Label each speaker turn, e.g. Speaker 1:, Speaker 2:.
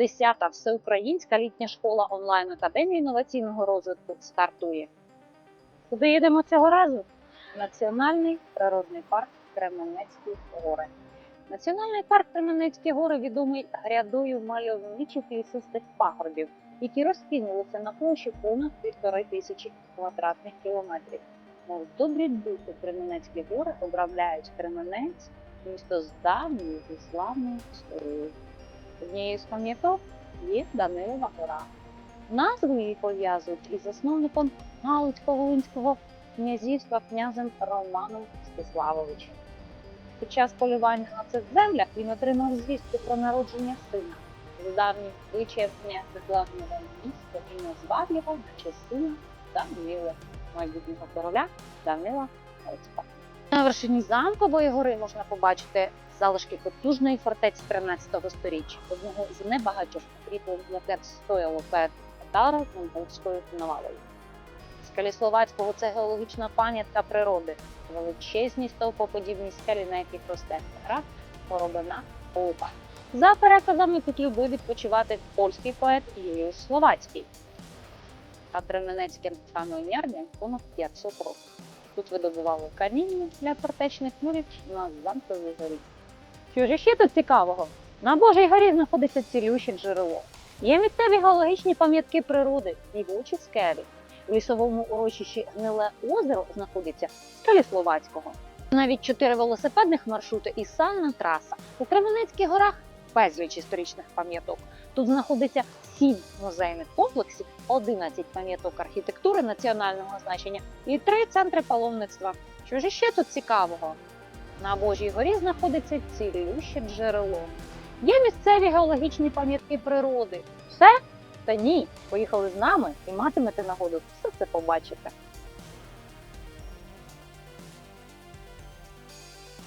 Speaker 1: 10-та всеукраїнська літня школа онлайн академії інноваційного розвитку стартує. Куди їдемо цього разу? Національний природний парк Кременецькі гори. Національний парк Кременецькі гори відомий грядою мальовничих лісистих пагорбів, які розкинулися на площі понад півтори тисячі квадратних кілометрів. Мов добрі духи Кременецькі гори обрамляють Кременець, місто з давньою і славною історією. Однією з пам'яток є Данилова гора. Назву її пов'язують із засновником Галицько-Волинського князівства князем Романом Стиславовичем. Під час полювання на цих землях він отримав звістку про народження сина. З давніх звичаїв князь відлагнував місто і назвав його на честь Данила, майбутнього короля Данила Галицького. На вершині замкової гори можна побачити залишки потужної фортеці 13 століття, одного з небагатьох укріплень, яке стояло перед татаро монгольською навалою. Скелі Словацького це геологічна пам'ятка природи, величезні стовпоподібні скелі, на яких росте гра, поробина, лупа. За переказами тут любив відпочивати польський поет Юліус Словацький. А Тременецьке каменярня понад 500 років. Тут видобували каміння для фортечних мурів на замковій горі. Що ж ще тут цікавого? На Божій горі знаходиться цілюще джерело. Є місцеві геологічні пам'ятки природи, співучі скелі. У лісовому урочищі Гниле озеро знаходиться скелі Словацького. Навіть чотири велосипедних маршрути і сальна траса. У Кременецьких горах безліч історичних пам'яток. Тут знаходиться сім музейних комплексів, 11 пам'яток архітектури національного значення і три центри паломництва. Що ж ще тут цікавого? На Божій горі знаходиться цілюще джерело. Є місцеві геологічні пам'ятки природи. Все? Та ні. Поїхали з нами і матимете нагоду все це побачити.